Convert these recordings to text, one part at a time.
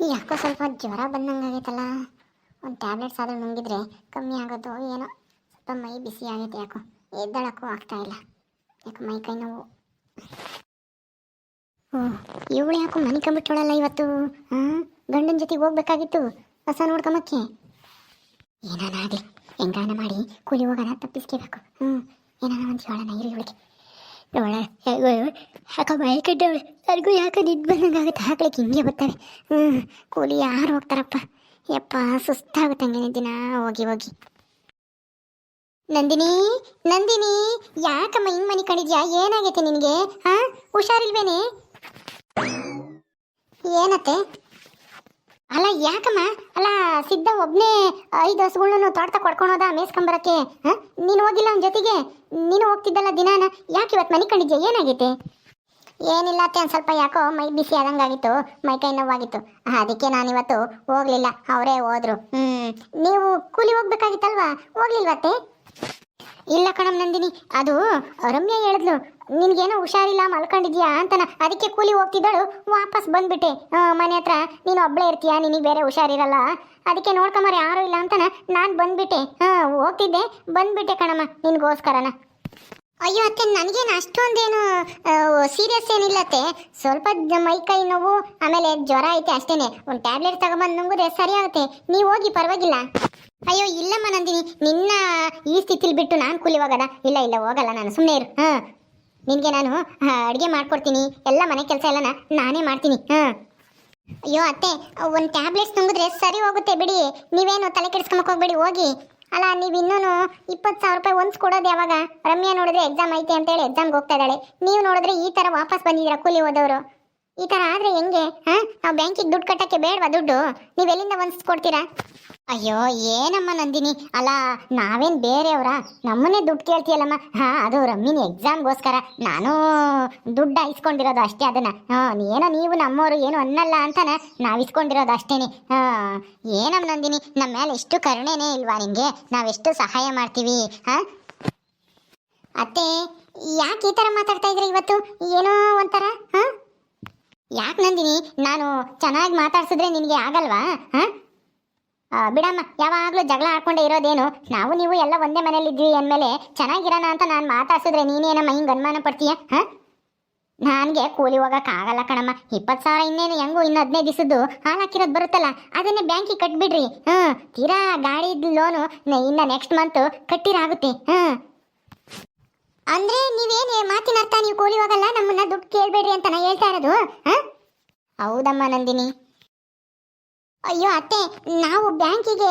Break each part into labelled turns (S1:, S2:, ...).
S1: ಯಾಕೋ ಸ್ವಲ್ಪ ಜ್ವರ ಬಂದಂಗೆ ಆಗೈತಲ್ಲ. ಒಂದು ಟ್ಯಾಬ್ಲೆಟ್ಸ್ ಆದರೂ ನುಂಗಿದ್ರೆ ಕಮ್ಮಿ ಆಗೋದು ಏನೋ. ಸ್ವಲ್ಪ ಮೈ ಬಿಸಿ ಆಗೈತೆ ಯಾಕೋ. ಎದ್ದಳಕ್ಕೂ ಆಗ್ತಾ ಇಲ್ಲ. ಯಾಕೋ ಮೈ ಕೈ ನೋವು. ಓ, ಇವಳು ಯಾಕೋ ಮನೆ ಕಂಬಿಟ್ಟೋಳಲ್ಲ ಇವತ್ತು? ಹಾಂ ಗಂಡನ ಜೊತೆಗೆ ಹೋಗ್ಬೇಕಾಗಿತ್ತು. ಹೊಸ ನೋಡ್ಕೊಂಬಕ್ಕೆ. ಏನಾನಾಗಲಿ ಹೆಂಗಾನ ಮಾಡಿ. ಕೂಲಿ ಹೋಗೋಣ ತಪ್ಪಿಸ್ಕೋಬೇಕು ಹ್ಞೂ ಏನಾನ ಒಂದು ಹೇಳೋಣ ಇರು ಇವಳಿಗೆ. ಅವಳ ಯಾಕ ಮೈ ಕಟ್ಟವಳೆ. ನನಗೂ ಯಾಕೆ ನಿದ್ದು ಬಂದಂಗೆ ಆಗುತ್ತೆ. ಹಾಕ್ಲಿಕ್ಕೆ ಹಿಂಗೆ ಬರ್ತಾರೆ. ಹ್ಞೂ ಕೂಲಿ ಯಾರು ಹೋಗ್ತಾರಪ್ಪ. ಯಪ್ಪ ಸುಸ್ತಾಗುತ್ತೆ ಹಂಗೆ ದಿನ ಹೋಗಿ ಹೋಗಿ. ನಂದಿನಿ ನಂದಿನಿ, ಯಾಕಮ್ಮ ಹಿಂಗ್ ಮನೆ ಕಣಿದ್ಯಾ ಏನಾಗೈತೆ ನಿನಗೆ? ಹಾಂ ಹುಷಾರಿಲ್ವೇನೆ? ಏನತ್ತೆ? ಅಲ್ಲ, ಯಾಕಮ್ಮ? ಅಲ್ಲ, ಸಿದ್ಧ ಒಬ್ನೇ ಐದು ಹಸುಗಳನ್ನು ತೋಟ ಕೊಡ್ಕೊಳೋದ ಮೇಸ್ಕೊಂಬರಕ್ಕೆ, ಹಾಂ? ನೀನು ಹೋಗಿಲ್ಲ ಅವನ ಜೊತೆಗೆ? ನೀನು ಹೋಗ್ತಿದ್ದಲ್ಲ ದಿನಾನ? ಯಾಕೆ ಇವತ್ತು ಮನೆ ಕಂಡಿದ್ಯಾ? ಏನಾಗೈತೆ? ಏನಿಲ್ಲ ಅತ್ತೆ, ಒಂದು ಸ್ವಲ್ಪ ಯಾಕೋ ಮೈ ಬಿಸಿ ಆದಂಗಾಗಿತ್ತು, ಮೈ ಕೈ ನೋವಾಗಿತ್ತು. ಅದಕ್ಕೆ ನಾನಿವತ್ತು ಹೋಗಲಿಲ್ಲ, ಅವರೇ ಹೋದ್ರು. ಹ್ಞೂ ನೀವು ಕೂಲಿ ಹೋಗ್ಬೇಕಾಗಿತ್ತಲ್ವಾ? ಹೋಗ್ಲಿಲ್ವತ್ತೆ ಅದು ರಮ್ಯ ಹೇಳಿದ್ಲು. ನಿನ್ಗೇನೋ ಹುಷಾರಿಲ್ಲ, ಮಲ್ಕೊಂಡಿದ್ಯಾ ಅಂತನ. ಅದಕ್ಕೆ ಕೂಲಿ ಹೋಗ್ತಿದ್ದಳು, ವಾಪಸ್ ಬಂದ್ಬಿಟ್ಟೆ. ಮನೆ ಹತ್ರ, ನೀನು ಒಬ್ಳೇ ಇರ್ತೀಯ? ನಿನಗೆ ಬೇರೆ ಹುಷಾರಿರಲ್ಲ? ಅದಕ್ಕೆ ನೋಡ್ಕೊಂಬಾರ ಯಾರೂ ಇಲ್ಲ ಅಂತನ. ನಾನು ಬಂದ್ಬಿಟ್ಟೆ. ಹಾಂ, ಹೋಗ್ತಿದ್ದೆ. ಬಂದ್ಬಿಟ್ಟೆ ಕಣಮ್ಮ, ನಿನ್ಗೋಸ್ಕರನ. ಅಯ್ಯೋ, ಅತ್ತೆ, ನನಗೇನು ಅಷ್ಟೊಂದೇನು ಸೀರಿಯಸ್ ಏನಿಲ್ಲ ಅತ್ತೆ. ಸ್ವಲ್ಪ ಮೈ ಕೈ ನೋವು, ಆಮೇಲೆ ಜ್ವರ ಐತೆ ಅಷ್ಟೇನೆ. ಒಂದು ಟ್ಯಾಬ್ಲೆಟ್ ತಗೊಂಬಂದು ನುಂಗಿದ್ರೆ ಸರಿ ಆಗುತ್ತೆ. ನೀವು ಹೋಗಿ ಪರವಾಗಿಲ್ಲ. ಅಯ್ಯೋ, ಇಲ್ಲಮ್ಮ ನಂದಿನಿ, ನಿನ್ನ ಈ ಸ್ಥಿತಿಲಿ ಬಿಟ್ಟು ನಾನು ಕೂಲಿ ಹೋಗದ? ಇಲ್ಲ ಇಲ್ಲ, ಹೋಗಲ್ಲ ನಾನು ಸುಮ್ಮನೆ ಇರು. ಹಾಂ. ನಿನಗೆ ನಾನು ಅಡುಗೆ ಮಾಡ್ಕೊಡ್ತೀನಿ. ಎಲ್ಲ ಮನೆ ಕೆಲಸ ಎಲ್ಲ ನಾ- ನಾನೇ ಮಾಡ್ತೀನಿ. ಹಾಂ. ಅಯ್ಯೋ, ಅತ್ತೆ, ಒಂದು ಟ್ಯಾಬ್ಲೆಟ್ಸ್ ನುಂಗಿದ್ರೆ ಸರಿ ಹೋಗುತ್ತೆ ಬಿಡಿ. ನೀವೇನು ತಲೆ ಕೆಡಿಸ್ಕೊಂಬಕ್ಕೆ ಹೋಗ್ಬೇಡಿ, ಹೋಗಿ. ಅಲ್ಲ, ನೀವು ಇನ್ನೂ ಇಪ್ಪತ್ತು ಸಾವಿರ ರೂಪಾಯಿ ಒಂದು ಕೊಡೋದು ಯಾವಾಗ? ರಮ್ಯಾ ನೋಡಿದ್ರೆ ಎಕ್ಸಾಮ್ ಐತೆ ಅಂತೇಳಿ ಎಕ್ಸಾಮ್ಗೆ ಹೋಗ್ತಾ ಇದ್ದಾಳೆ. ನೀವು ನೋಡಿದ್ರೆ ಈ ಥರ ವಾಪಸ್ ಬಂದಿದ್ದೀರಾ, ಕೂಲಿ ಹೋದವರು? ಈ ಥರ ಆದರೆ ಹೆಂಗೆ, ಹಾ? ನಾವು ಬ್ಯಾಂಕಿಗೆ ದುಡ್ಡು ಕಟ್ಟಕ್ಕೆ ಬೇಡವಾ ದುಡ್ಡು? ನೀವು ಎಲ್ಲಿಂದ ಕೊಡ್ತೀರಾ? ಅಯ್ಯೋ, ಏನಮ್ಮ ನಂದಿನಿ? ಅಲ್ಲ, ನಾವೇನು ಬೇರೆಯವರ? ನಮ್ಮನ್ನೇ ದುಡ್ಡು ಕೇಳ್ತೀಯಲ್ಲಮ್ಮ. ಹಾಂ, ಅದು ರಮ್ಮಿನ ಎಕ್ಸಾಮ್ಗೋಸ್ಕರ ನಾನು ದುಡ್ಡು ಇಸ್ಕೊಂಡಿರೋದು ಅಷ್ಟೇ ಅದನ್ನ. ಹಾಂ, ಏನೋ ನೀವು ನಮ್ಮವರು ಏನು ಅನ್ನಲ್ಲ ಅಂತಾನೆ? ನಾವು ಇಸ್ಕೊಂಡಿರೋದು ಅಷ್ಟೇನೆ. ಹಾಂ, ಏನಮ್ಮ ನಂದಿನಿ? ನಮ್ಮ ಮೇಲೆ ಎಷ್ಟು ಕರುಣೆನೇ ಇಲ್ವಾ ನಿಮಗೆ ನಾವೆಷ್ಟು ಸಹಾಯ ಮಾಡ್ತೀವಿ, ಹಾಂ? ಅತ್ತೆ, ಯಾಕೆ ಈ ಥರ ಮಾತಾಡ್ತಾ ಇದ್ರಿ ಇವತ್ತು? ಏನೋ ಒಂಥರ, ಹಾಂ? ಯಾಕೆ ನಂದಿನಿ? ನಾನು ಚೆನ್ನಾಗಿ ಮಾತಾಡ್ಸಿದ್ರೆ ನಿನಗೆ ಆಗಲ್ವಾ, ಹಾಂ? ಬಿಡಮ್ಮ, ಯಾವಾಗಲೂ ಜಗಳ ಹಾಕ್ಕೊಂಡೇ ಇರೋದೇನು? ನಾವು ನೀವು ಎಲ್ಲ ಒಂದೇ ಮನೇಲಿದ್ವಿ ಅಂದಮೇಲೆ ಚೆನ್ನಾಗಿರೋಣ ಅಂತ ನಾನು ಮಾತಾಡ್ಸಿದ್ರೆ ನೀನೇನಮ್ಮ ಹಿಂಗೆ ಅನುಮಾನ ಪಡ್ತೀಯ, ಹಾಂ? ನನಗೆ ಕೂಲಿ ಹೋಗೋಕ್ಕಾಗಲ್ಲ ಕಣಮ್ಮ. ಇಪ್ಪತ್ತು ಸಾವಿರ ಇನ್ನೇನು ಹೆಂಗೂ ಇನ್ನು ಹದಿನೈದು ದಿವಸದ್ದು ಹಾಕಿರೋದು ಬರುತ್ತಲ್ಲ, ಅದನ್ನೇ ಬ್ಯಾಂಕಿಗೆ ಕಟ್ಬಿಡ್ರಿ, ಹಾಂ? ತೀರಾ ಗಾಡಿದ ಲೋನು ಇನ್ನು ನೆಕ್ಸ್ಟ್ ಮಂತು ಕಟ್ಟಿರಾಗುತ್ತೆ, ಹಾಂ? ಅಂದ್ರೆ ನೀವೇನು ಮಾತಿನ ಅರ್ಥ ನೀವು ಕೂಲಿ ಹೋಗಲ್ಲ ನಮ್ಮನ್ನ ದುಡ್ಡು ಕೇಳಬೇಡ್ರಿ ಅಂತ ನಾ ಹೇಳ್ತಾ ಇರೋದು, ಹಾಂ? ಹೌದಮ್ಮ ನಂದಿನಿ. ಅಯ್ಯೋ ಅತ್ತೆ, ನಾವು ಬ್ಯಾಂಕಿಗೆ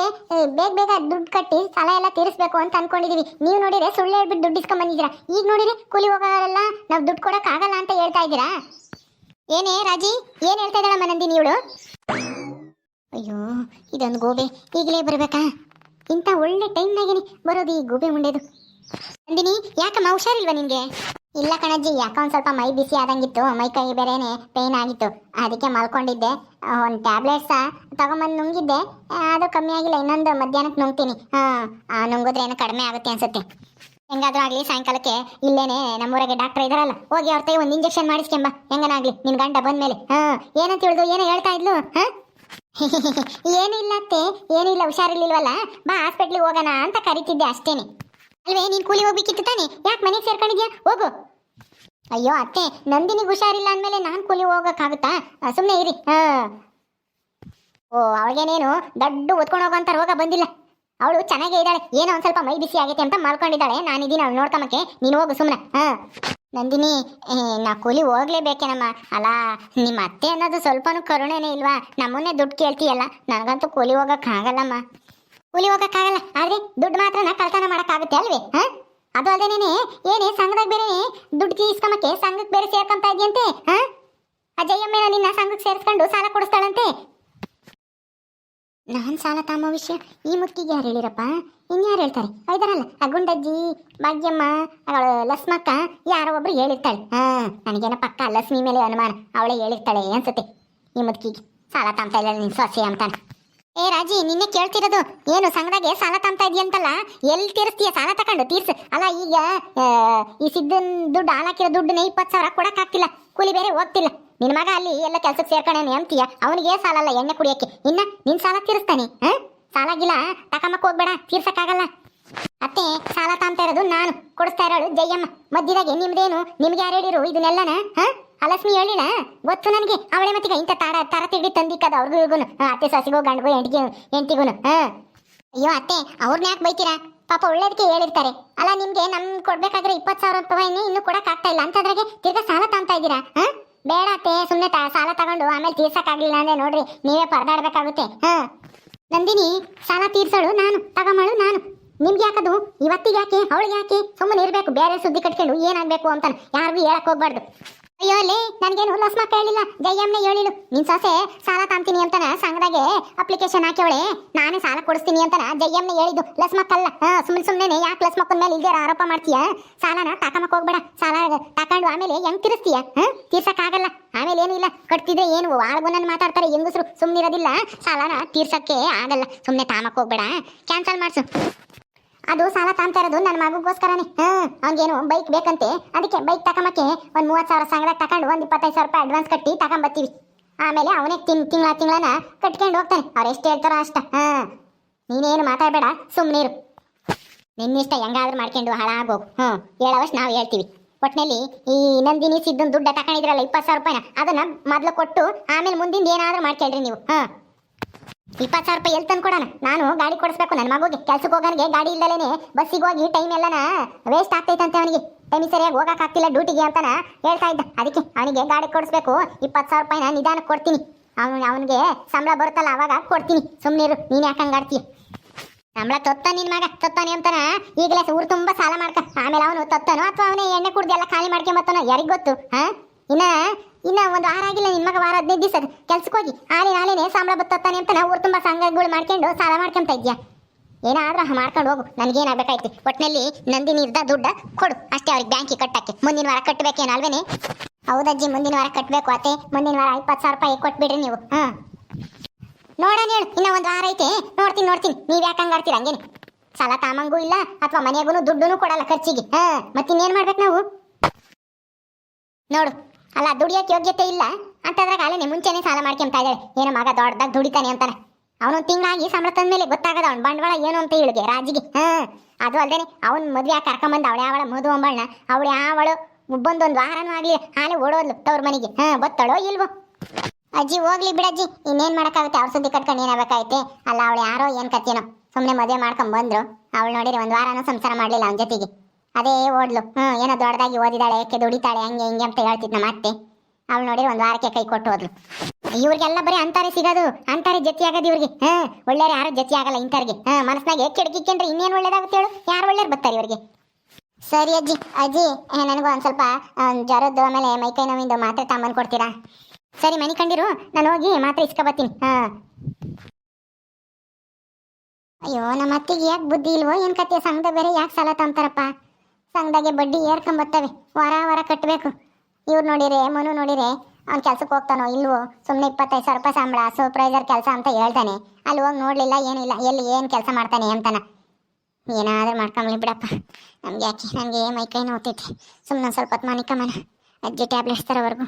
S1: ಬೇಗ ಬೇಗ ದುಡ್ಡು ಕಟ್ಟಿ ಸಾಲ ಎಲ್ಲ ತೀರಿಸ್ಬೇಕು ಅಂತ ಅನ್ಕೊಂಡಿದೀವಿ. ನೀವು ನೋಡಿದ್ರೆ ಸುಳ್ಳು ಹೇಳ್ಬಿಟ್ಟು ದುಡ್ಡು ಇಸ್ಕೊಂಬಂದಿದ್ದೀರಾ? ಈಗ ನೋಡಿದ್ರೆ ಕೂಲಿ ಹೋಗೋರೆಲ್ಲ ನಾವು ದುಡ್ಡು ಕೊಡಕ್ ಆಗಲ್ಲ ಅಂತ ಹೇಳ್ತಾ ಇದ್ದೀರಾ? ಏನೇ ರಾಜಿ, ಏನ್ ಹೇಳ್ತಾ ಇದ್ದಾಳಮ್ಮ ನಂದಿನಿ ಇವಳು? ಅಯ್ಯೋ, ಇದೊಂದು ಗೋಬೆ. ಈಗಲೇ ಬರ್ಬೇಕಾ? ಇಂಥ ಒಳ್ಳೆ ಟೈಮ್ನಾಗೇನೆ ಬರೋದು ಈ ಗೋಬೆ ಮುಂಡೆದು. ನಂದಿನಿ, ಯಾಕಮ್ಮ ಹುಷಾರಿಲ್ವಾ ನಿನಗೆ? ಇಲ್ಲ ಕಣಜ್ಜಿ, ಯಾಕ ಒಂದ್ ಸ್ವಲ್ಪ ಮೈ ಬಿಸಿ ಆದಂಗಿತ್ತು, ಮೈ ಕೈ ಬೇರೆನೆ ಪೇನ್ ಆಗಿತ್ತು. ಅದಕ್ಕೆ ಮಲ್ಕೊಂಡಿದ್ದೆ. ಒಂದು ಟ್ಯಾಬ್ಲೆಟ್ಸ ತಗೊಂಬಂದು ನುಂಗಿದ್ದೆ. ಅದು ಕಮ್ಮಿ ಆಗಿಲ್ಲ, ಇನ್ನೊಂದು ಮಧ್ಯಾಹ್ನಕ್ಕೆ ನುಂಗ್ತೀನಿ. ಹಾಂ ನುಂಗಿದ್ರೆ ಏನೋ ಕಡಿಮೆ ಆಗುತ್ತೆ ಅನ್ಸುತ್ತೆ. ಹೆಂಗಾದ್ರೂ ಆಗಲಿ, ಸಾಯಂಕಾಲಕ್ಕೆ ಇಲ್ಲೇನೆ ನಮ್ಮೂರಾಗೆ ಡಾಕ್ಟರ್ ಇದಾರಲ್ಲ, ಹೋಗಿ ಅವ್ರ ತಾಯಿ ಒಂದು ಇಂಜೆಕ್ಷನ್ ಮಾಡಿಸ್ಕೆಂಬ. ಹೆಂಗನಾಗ್ಲಿ ನಿನ್ ಗಂಡ ಬಂದ್ಮೇಲೆ. ಹಾಂ ಏನಂತ ತಿಳಿದು ಏನೋ ಹೇಳ್ತಾ ಇದ್ಲು? ಹಾಂ? ಏನಿಲ್ಲ ಅತ್ತೆ ಏನಿಲ್ಲ ಹುಷಾರಿರ್ಲಿಲ್ವಲ್ಲ? ಬಾ ಹಾಸ್ಪಿಟ್ಲಿಗೆ ಹೋಗೋಣ ಅಂತ ಕರಿತಿದ್ದೆ ಅಷ್ಟೇನೆ. ಅಲ್ವೇ ನೀನ್ ಕೂಲಿ ಹೋಗ್ಬೇಕಿತ್ತು ತಾನೆ. ಯಾಕೆ ಮನೆಗೆ ಸೇರ್ಕೊಂಡಿದ್ಯಾ? ಹೋಗು. ಅಯ್ಯೋ, ಅತ್ತೆ, ನಂದಿನಿಗೆ ಹುಷಾರಿಲ್ಲ ಅಂದಮೇಲೆ ನಾನು ಕೂಲಿ ಹೋಗಕ್ಕಾಗುತ್ತಾ? ಸುಮ್ಮನೆ ಇರಿ. ಓ, ಅವಳಿಗೇನೇನು ದೊಡ್ಡ ಓದ್ಕೊಂಡು ಹೋಗೋ ಅಂತ ರೋಗ ಬಂದಿಲ್ಲ. ಅವಳು ಚೆನ್ನಾಗೇ ಇದ್ದಾಳೆ. ಏನೋ ಒಂದ್ ಸ್ವಲ್ಪ ಮೈ ಬಿಸಿ ಆಗೈತೆ ಅಂತ ಮಾಡ್ಕೊಂಡಿದ್ದಾಳೆ ನಾನಿದ್ದೀನಿ ಅವಳು ನೋಡ್ಕೊಂಬಕ್ಕೆ ನೀನು ಹೋಗು ಸುಮ್ಮನೆ ಹಾ ನಂದಿನಿ ನಾ ಕೂಲಿ ಹೋಗ್ಲೇಬೇಕೇನಮ್ಮ. ಅಲ್ಲ ನಿಮ್ಮ ಅತ್ತೆ ಅನ್ನೋದು ಸ್ವಲ್ಪನೂ ಕರುಣೆನೇ ಇಲ್ವಾ? ನಮ್ಮನ್ನೇ ದುಡ್ಡು ಕೇಳ್ತೀಯಲ್ಲ? ನನಗಂತೂ ಕೂಲಿ ಹೋಗಕ್ಕಾಗಲ್ಲಮ್ಮ. ಕೂಲಿ ಹೋಗಕ್ಕಾಗಲ್ಲ. ಆದ್ರೆ ದುಡ್ಡು ಮಾತ್ರ ನಾ ಕಳ್ತನ ಮಾಡಕ್ಕಾಗುತ್ತೆ ಅಲ್ವೇ? ಹಾ? ಅದು ಅಲ್ದೇನೇನೆ, ಏನೇ ಸಂಘದಾಗ ಬೇರೆ ದುಡ್ಡು ತೀಸ್ಕೊಂಬಕ್ಕೆ ಸಂಘಕ್ಕೆ ಬೇರೆ ಸೇರ್ಕೊಂತ ಇದೆಯಂತೆ? ಹಾ? ನಿನ್ನ ಸಂಘಕ್ಕೆ ಸೇರಿಸ್ಕೊಂಡು ಸಾಲ ಕೊಡಿಸ್ತಾಳಂತೆ? ನಾನ್ ಸಾಲ ತಾಮ ವಿಷಯ ಈ ಮುತ್ತಿಗೆ ಯಾರು ಹೇಳಿರಪ್ಪ? ಇನ್ಯಾರು ಹೇಳ್ತಾರೆ? ಐದಾರಲ್ಲ, ಆ ಗುಂಡಜ್ಜಿ, ಭಾಗ್ಯಮ್ಮ, ಅವಳು ಲಸ್ಮಕ್ಕ, ಯಾರೋ ಒಬ್ರು ಹೇಳಿರ್ತಾಳೆ. ಹಾ, ನನಗೇನ ಪಕ್ಕ ಲಕ್ಷ್ಮಿ ಮೇಲೆ ಅನುಮಾನ. ಅವಳೇ ಹೇಳಿರ್ತಾಳೆ ಅನ್ಸುತ್ತೆ ಈ ಮುತ್ತಿಗೆ ಸಾಲ ತಾಮ್ತಾ ಇಲ್ಲ ನಿನ್ ಸೊಸೆ ಅಂತಾನೆ. ಏ ರಾಜಿ, ನಿನ್ನೆ ಕೇಳ್ತಿರೋದು, ಏನು ಸಂಘದಾಗೆ ಸಾಲ ತಾಂಬ್ತಾ ಇದೆಯಂತಲ್ಲ ಎಲ್ಲಿ ತೀರಿಸ್ತೀಯ? ಸಾಲ ತಕೊಂಡು, ತೀರ್ಸ. ಅಲ್ಲ, ಈಗ ಈ ಸಿದ್ದನ್ ದುಡ್ಡು ಹಾಲಾಕಿರೋ ದುಡ್ಡನ್ನ ಇಪ್ಪತ್ತು ಸಾವಿರ ಕೊಡಕ್ಕಾಗ್ತಿಲ್ಲ. ಕೂಲಿ ಬೇರೆ ಹೋಗ್ತಿಲ್ಲ. ನಿನ್ನ ಮಗ ಅಲ್ಲಿ ಎಲ್ಲ ಕೆಲ್ಸಕ್ಕೆ ಸೇರ್ಕೊಂಡೇನೆ ಅಂತೀಯ? ಅವನಿಗೆ ಸಾಲ ಅಲ್ಲ, ಎಣ್ಣೆ ಕುಡಿಯಕ್ಕೆ. ಇನ್ನ ನಿನ್ ಸಾಲ ತೀರಿಸ್ತಾನೆ ಹಾ ಸಾಲಾಗಿಲ್ಲ, ತಕಮಕ್ ಹೋಗ್ಬೇಡ, ತೀರ್ಸಕ್ಕಾಗಲ್ಲ. ಅತ್ತೆ, ಸಾಲ ತಾಂತ ಇರೋದು ನಾನು. ಕೊಡಿಸ್ತಾ ಇರೋಳು ಜಯಮ್ಮ. ಮಧ್ಯದಾಗೆ ನಿಮ್ದೇನು? ನಿಮ್ಗೆ ಯಾರು ಹೇಳಿರು ಇದನ್ನೆಲ್ಲನ ಹಾ ಅಲಸ್ಮಿ ಹೇಳಿಲ್ಲ? ಗೊತ್ತು ನನಗೆ. ಅವಳೆ ಮತ್ತೀಗ ಇಂಥ ತಾರ, ತರ ತಿಳಿ ತಂದಿಕ್ಕದ ಅವ್ರಿಗೂ ಇವ್ರಿಗೂ. ಅತ್ತೆ ಸಸಿಗೂ, ಗಂಡಗೂ ಹೆಂಡಗಿ ಹೆಂಡತಿಗೂ ಹಾಂ. ಅಯ್ಯೋ ಅತ್ತೆ ಅವ್ರನ್ನ ಯಾಕೆ ಬೈತೀರಾ? ಪಾಪ ಒಳ್ಳೇದಕ್ಕೆ ಹೇಳಿರ್ತಾರೆ. ಅಲ್ಲ, ನಿಮಗೆ ನಮ್ಮ ಕೊಡ್ಬೇಕಾದ್ರೆ ಇಪ್ಪತ್ತು ಸಾವಿರ ರೂಪಾಯಿ ಇನ್ನು ಕೊಡೋಕ್ಕಾಗ್ತಾ ಇಲ್ಲ. ಅಂತದ್ರಾಗೆ ತಿರ್ಗಾ ಸಾಲ ತಾಂತಾ ಇದ್ದೀರಾ? ಹಾಂ? ಬೇಡ ಅತ್ತೆ ಸುಮ್ಮನೆ ಸಾಲ ತಗೊಂಡು ಆಮೇಲೆ ತೀರ್ಸೋಕ್ಕಾಗಲಿಲ್ಲ ಅಂದ್ರೆ ನೋಡ್ರಿ, ನೀವೇ ಪರದಾಡಬೇಕಾಗುತ್ತೆ. ಹಾಂ. ನಂದಿನಿ, ಸಾಲ ತೀರ್ಸೋಳು ನಾನು, ತಗೊಂಬಳು ನಾನು. ನಿಮ್ಗೆ ಯಾಕದು? ಇವತ್ತಿಗೆ ಯಾಕೆ ಅವಳಿಗೆ ಯಾಕೆ ಸುಮ್ಮನೆ ಇರಬೇಕು. ಬೇರೆ ಸುದ್ದಿ ಕಟ್ಕೊಂಡು ಏನಾಗಬೇಕು ಅಂತ ಯಾರಿಗೂ ಹೇಳಕ್ಕೆ ಹೋಗ್ಬಾರ್ದು. ಅಯ್ಯೋ, ಲೇ, ನನಗೇನು ಲಸ್ಮಕ್ಕ ಹೇಳಿಲ್ಲ. ಜಯಮ್ಮನೆ ಹೇಳಿಳು. ನಿನ್ ಸೊಸೆ ಸಾಲ ತಾಂತೀನಿ ಅಂತನ ಸಂಘದಾಗೆ ಅಪ್ಲಿಕೇಶನ್ ಹಾಕ್ಯವಳೆ. ನಾನೇ ಸಾಲ ಕೊಡಿಸ್ತೀನಿ ಅಂತನ ಜಯಮ್ಮನೆ ಹೇಳಿದ್ದು. ಲಸ್ಮಕ್ಕಲ್ಲ ಸುಮ್ಮನೆ ಸುಮ್ಮನೆ ಯಾಕೆ ಲಸ್ಮಕ್ಕನ ಮೇಲೆ ಇಲ್ದೇ ಆರೋಪ ಮಾಡ್ತೀಯ? ಸಾಲನ ತಾಕಮಕ್ ಹೋಗ್ಬೇಡ. ಸಾಲ ತಕೊಂಡು ಆಮೇಲೆ ಹೆಂಗ್ ತಿರ್ಸ್ತೀಯ? ತೀರ್ಸಕ್ಕಾಗಲ್ಲ. ಆಮೇಲೆ ಏನಿಲ್ಲ ಕಟ್ತಿದ್ರೆ ಏನು? ಆಳ್ಗೊನ್ನ ಮಾತಾಡ್ತಾರೆ ಹೆಂಗಸರು. ಸುಮ್ಮನಿರೋದಿಲ್ಲ ಸಾಲನ ತೀರ್ಸಕ್ಕೆ ಆಗಲ್ಲ. ಸುಮ್ಮನೆ ತಾಮಕ್ ಹೋಗ್ಬೇಡ. ಕ್ಯಾನ್ಸಲ್ ಮಾಡ್ಸು. ಅದು ಸಾಲ ತಾಂತಾ ಇರೋದು ನನ್ನ ಮಗುಗೋಸ್ಕರನೇ. ಹಾ ಅವ್ನಿಗೇನು ಬೈಕ್ ಬೇಕಂತೆ. ಅದಕ್ಕೆ ಬೈಕ್ ತಗೊಂಬಕ್ಕೆ ಒಂದು ಮೂವತ್ತು ಸಾವಿರ ಸಂಗಡ ತಗೊಂಡು ಒಂದು ಇಪ್ಪತ್ತೈದು ಸಾವಿರ ರೂಪಾಯಿ ಅಡ್ವಾನ್ಸ್ ಕಟ್ಟಿ ತಗೊಂಬತ್ತೀವಿ ಆಮೇಲೆ ಅವನೇ ತಿನ್ ತಿಂಗಳ ತಿಂಗಳನ ಕಟ್ಕೊಂಡು ಹೋಗ್ತಾನೆ. ಅವ್ರು ಎಷ್ಟು ಹೇಳ್ತಾರೋ ಅಷ್ಟ. ಹಾ, ನೀನೇನು ಮಾತಾಡಬೇಡ ಸುಮ್ಮನೆ ಇರು. ನಿನ್ನಿಷ್ಟ ಹೆಂಗಾದ್ರೂ ಮಾಡ್ಕೊಂಡು ಹಾಳಾಗೋ ಹ್ಞೂ ಹೇಳೋವಷ್ಟು ನಾವು ಹೇಳ್ತೀವಿ. ಒಟ್ಟಿನಲ್ಲಿ ಈ ನಂದಿನಿ ಸಿದ್ದನ್ ದುಡ್ಡು ತಗೊಂಡಿದ್ರಲ್ಲ ಇಪ್ಪತ್ತು ಸಾವಿರ ರೂಪಾಯಿನ, ಅದನ್ನ ಮೊದಲು ಕೊಟ್ಟು ಆಮೇಲೆ ಮುಂದಿಂದ ಏನಾದರೂ ಮಾಡ್ಕೊಳ್ರಿ ನೀವು. ಹಾಂ. ಇಪ್ಪತ್ತು ಸಾವಿರ ರೂಪಾಯಿ ಎಲ್ಲಿ ತಂದು ಕೊಡೋಣ ನಾನು ಗಾಡಿ ಕೊಡಿಸ್ಬೇಕು, ನನ್ನ ಮಗುಗೆ. ಕೆಲ್ಸಕ್ಕೆ ಹೋಗೋನಿಗೆ ಗಾಡಿ ಇಲ್ಲದೇನೆ ಬಸ್ಸಿಗೆ ಹೋಗಿ ಟೈಮ್ ಎಲ್ಲನ ವೇಸ್ಟ್ ಆಗ್ತೈತಂತೆ ಅವನಿಗೆ. ಟೈಮ್ ಸರಿಯಾಗಿ ಹೋಗೋಕ್ಕಾಗ್ತಿಲ್ಲ ಡ್ಯೂಟಿಗೆ ಅಂತನ ಹೇಳ್ತಾ ಇದ್ದ. ಅದಕ್ಕೆ ಅವನಿಗೆ ಗಾಡಿ ಕೊಡಿಸ್ಬೇಕು, ಇಪ್ಪತ್ತು ಸಾವಿರ ರೂಪಾಯಿನ ನಿಧಾನಕ್ಕೆ ಕೊಡ್ತೀನಿ. ಅವನು, ಅವನಿಗೆ ಸಂಬಳ ಬರುತ್ತಲ್ಲ, ಅವಾಗ ಕೊಡ್ತೀನಿ. ಸುಮ್ಮನಿರು ನೀನು ಯಾಕೆ ಹಂಗಾಡ್ತೀಯ ಸಂಬಳ ತೊತ್ತ ನಿನ್ನ ಮಗ, ತೊತ್ತಾನೆ ಅಂತಾನ? ಈಗಲೇ ಊರು ತುಂಬ ಸಾಲ ಮಾಡ್ಕ. ಆಮೇಲೆ ಅವನು ತೊತ್ತಾನೋ ಅಥವಾ ಅವನೇ ಎಣ್ಣೆ ಕುಡ್ದು ಎಲ್ಲ ಖಾಲಿ ಮಾಡ್ಕೊಂಬತ್ತಾನೋ? ಯಾರಿಗೆ ಗೊತ್ತು, ಹಾಂ? ಇನ್ನ ಇನ್ನ ಒಂದು ವಾರ ಆಗಿಲ್ಲ, ನಿನ್ ಮಗ ವಾರ ಹದಿನೈದು ದಿವಸ ಕೆಲ್ಸಕ್ಕೆ ಹೋಗಿ. ಆಲೆ ನಾಳೆನೆ ಸಂಬಳ ಬತ್ತಾನೆ ಅಂತ ಊರು ತುಂಬಾ ಸಂಘಗಳು ಮಾಡ್ಕೊಂಡು ಸಾಲ ಮಾಡ್ಕೊಂತ ಇದ್ಯಾ ಏನಾದ್ರೂ ಮಾಡ್ಕೊಂಡು ಹೋಗು. ನನಗೇನಾಗಬೇಕಾಯ್ತು? ಒಟ್ಟಿನಲ್ಲಿ ನಂದಿನಿ ಇರ್ದ ದುಡ್ಡ ಕೊಡು. ಅಷ್ಟೇ ಅವ್ರಿಗೆ ಬ್ಯಾಂಕಿಗೆ ಕಟ್ಟಕ್ಕೆ. ಮುಂದಿನ ವಾರ ಕಟ್ಟಬೇಕೇನು ಅಲ್ವೇನೆ? ಹೌದಜ್ಜಿ ಮುಂದಿನ ವಾರ ಕಟ್ಟಬೇಕು ಅತ್ತೆ. ಮುಂದಿನ ವಾರ ಇಪ್ಪತ್ತು ಸಾವಿರ ರೂಪಾಯಿ ಕೊಟ್ಬಿಡ್ರಿ ನೀವು. ಹಾ. ನೋಡೋಣ ಹೇಳು. ಇನ್ನ ಒಂದು ವಾರ ಐತೆ. ನೋಡ್ತೀನಿ ನೋಡ್ತೀನಿ. ನೀವ್ ಯಾಕೆ ಹಂಗಾಡ್ತೀರ ಹಂಗೇನೆ? ಸಾಲ ತಾಮಂಗೂ ಇಲ್ಲ, ಅಥವಾ ಮನೆಗೂ ದುಡ್ಡು ಕೊಡಲ್ಲ ಖರ್ಚಿಗೆ. ಹಾ, ಮತ್ತಿನ್ನೇನ್ ಮಾಡ್ಬೇಕು ನಾವು? ನೋಡು. ಅಲ್ಲ ದುಡಿಯೋಕೆ ಯೋಗ್ಯತೆ ಇಲ್ಲ. ಅಂತಂದ್ರೆ ಅಲ್ಲೇ ಮುಂಚೆನೆ ಸಾಲ ಮಾಡ್ಕೊಂತ ಇದ್ದಾಳೆ. ಏನೋ ಮಗ ದೊಡ್ಡದಾಗ ದುಡಿತಾನೆ ಅಂತಾನೆ. ಅವನು ತಿಂಗಳಾಗಿ ಸಂಬಳ ತಂದ ಮೇಲೆ ಗೊತ್ತಾಗದ ಅವ್ನ ಬಂಡವಾಳ ಏನು ಅಂತ ಹೇಳಿಗೆ ರಾಜಿಗೆ. ಹಾ, ಅದು ಅಲ್ದೇನೆ ಅವ್ನ ಮದುವೆ ಕರ್ಕೊಂಬಂದ ಅವಳು ಅವಳ ಮಧು ಅಂಬಳ್ನ, ಅವಳು ಯಾವಳು ಬಂದೊಂದು ವಾರನೂ ಆಗಲಿ ಹಾಲೆ ಓಡೋದ್ಲು ತವ್ರ ಮನೆಗೆ. ಹಾ ಬತ್ತಳೋ ಇಲ್ವೋ? ಅಜ್ಜಿ, ಹೋಗ್ಲಿ ಬಿಡಜ್ಜಿ. ಇನ್ನೇನ್ ಮಾಡೋಕ್ಕಾಗುತ್ತೆ? ಅವ್ರ ಸುದ್ದಿ ಕಟ್ಕೊಂಡು ಏನಾಗಬೇಕಾಯ್ತೆ ಅಲ್ಲ, ಅವಳು ಯಾರೋ ಏನು ಕತ್ತೇನೋ ಸುಮ್ಮನೆ ಮದುವೆ ಮಾಡ್ಕೊಂಡ್ ಬಂದ್ರು ಅವಳು ನೋಡಿರಿ ಒಂದ್ ವಾರನೂ ಸಂಸಾರ ಮಾಡ್ಲಿಲ್ಲ ಅವನ ಜೊತೆಗೆ. ಅದೇ ಓಡ್ಲು ಹ್ಮ್, ಏನೋ ದೊಡ್ಡದಾಗಿ ಓದಿದಾಳೆ, ಯಾಕೆ ದುಡಿತಾಳೆ, ಹಂಗೆ ಹಿಂಗೆ ಅಂತ ಹೇಳ್ತಿದ್ ನಮ್ಮ ಅತ್ತೆ ಅವಳು ನೋಡಿ ಒಂದ್ ವಾರಕ್ಕೆ ಕೈ ಕೊಟ್ಟು ಹೋದ್ಲು. ಇವ್ರಿಗೆಲ್ಲ ಬರೀ ಅಂತಾರೆ ಸಿಗೋದು, ಅಂತಾರೆ ಜೊತೆ ಆಗೋದು ಇವ್ರಿಗೆ. ಹಾಂ ಒಳ್ಳೆಯವ್ರು ಯಾರು ಜೊತೆ ಆಗಲ್ಲ ಇಂಥವ್ರಿಗೆ. ಹಾ ಮನಸ್ನಾಗೆ ಕೆಡಕಿಕ್ಕಂಡ್ರೆ ಇನ್ನೇನು ಒಳ್ಳೇದಾಗುತ್ತೆ ಹೇಳು? ಯಾರು ಒಳ್ಳೆಯವ್ರು ಬರ್ತಾರೆ ಇವರಿಗೆ? ಸರಿ ಅಜ್ಜಿ ಅಜ್ಜಿ ನನಗೂ ಒಂದ್ ಸ್ವಲ್ಪ ಜ್ವರದ್ದು, ಆಮೇಲೆ ಮೈಕೈ ನೋವಿಂದು ಮಾತ್ರೆ ತಗೊಂಬಂದು ಕೊಡ್ತೀರಾ? ಸರಿ, ಮನೆ ಕಂಡಿರು, ನಾನು ಹೋಗಿ ಮಾತ್ರ ಇಸ್ಕೊಬತ್ತೀನಿ ಹಾ. ಅಯ್ಯೋ, ನಮ್ಮ ಅತ್ತಿಗೆ ಯಾಕೆ ಬುದ್ಧಿ ಇಲ್ವೋ? ಏನು ಕತೆ ಸಂಘದ ಬೇರೆ ಯಾಕೆ ಸಾಲ ತಂತಾರಪ್ಪ ಸಂಘದಾಗೆ ಬಡ್ಡಿ ಏರ್ಕೊಂಬತ್ತವೆ ವಾರ ವಾರ ಕಟ್ಟಬೇಕು ಇವ್ರು ನೋಡಿರಿ, ಮನು ನೋಡಿರಿ, ಅವ್ನು ಕೆಲ್ಸಕ್ಕೆ ಹೋಗ್ತಾನೋ ಇಲ್ವೋ ಸುಮ್ಮನೆ ಇಪ್ಪತ್ತೈದು ಸಾವಿರ ರೂಪಾಯಿ ಸಂಬಳ ಸೂಪರ್ವೈಸರ್ ಕೆಲಸ ಅಂತ ಹೇಳ್ತಾನೆ. ಅಲ್ಲಿ ಹೋಗಿ ನೋಡ್ಲಿಲ್ಲ ಏನಿಲ್ಲ ಎಲ್ಲಿ ಏನು ಕೆಲಸ ಮಾಡ್ತಾನೆ ಅಂತಾನ. ಏನಾದರೂ ಮಾಡ್ಕೊಂಬಲಿ ಬಿಡಪ್ಪ. ನಮ್ಗೆ ಯಾಕೆ? ನನಗೆ ಮೈಕೈ ನೋವ್ತೈತೆ ಸುಮ್ಮನೆ ಸ್ವಲ್ಪ ಹೊತ್ತು ಮನಿಕಮ್ಮನ. ಅಜ್ಜಿ ಟ್ಯಾಬ್ಲೆಟ್ಸ್ ತರೋವರೆಗೂ.